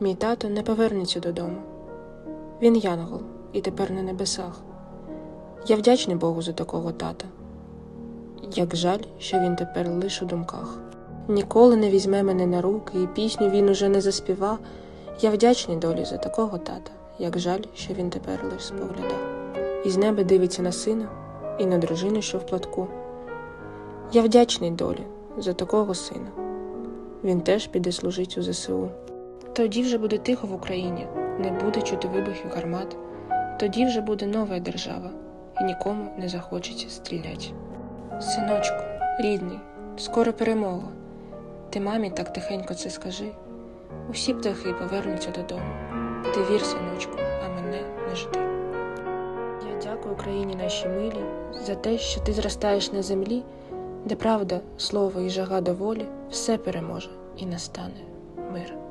Мій тато не повернеться додому. Він янгол і тепер на небесах. Я вдячний Богу за такого тата. Як жаль, що він тепер лиш у думках. Ніколи не візьме мене на руки, і пісню він уже не заспіва. Я вдячний долі за такого тата, як жаль, що він тепер лиш спогляда. І з неба дивиться на сина і на дружину, що в платку. Я вдячний долі за такого сина. Він теж піде служить у ЗСУ. Тоді вже буде тихо в Україні, не буде чути вибухів гармат. Тоді вже буде нова держава, і нікому не захочеться стріляти. Синочку, рідний, скоро перемога. Ти мамі так тихенько це скажи. Усі птахи повернуться додому. Ти вір, синочку, а мене не жди. Я дякую Україні нашій милі за те, що ти зростаєш на землі, де правда, слово і жага до волі все переможе і настане мир.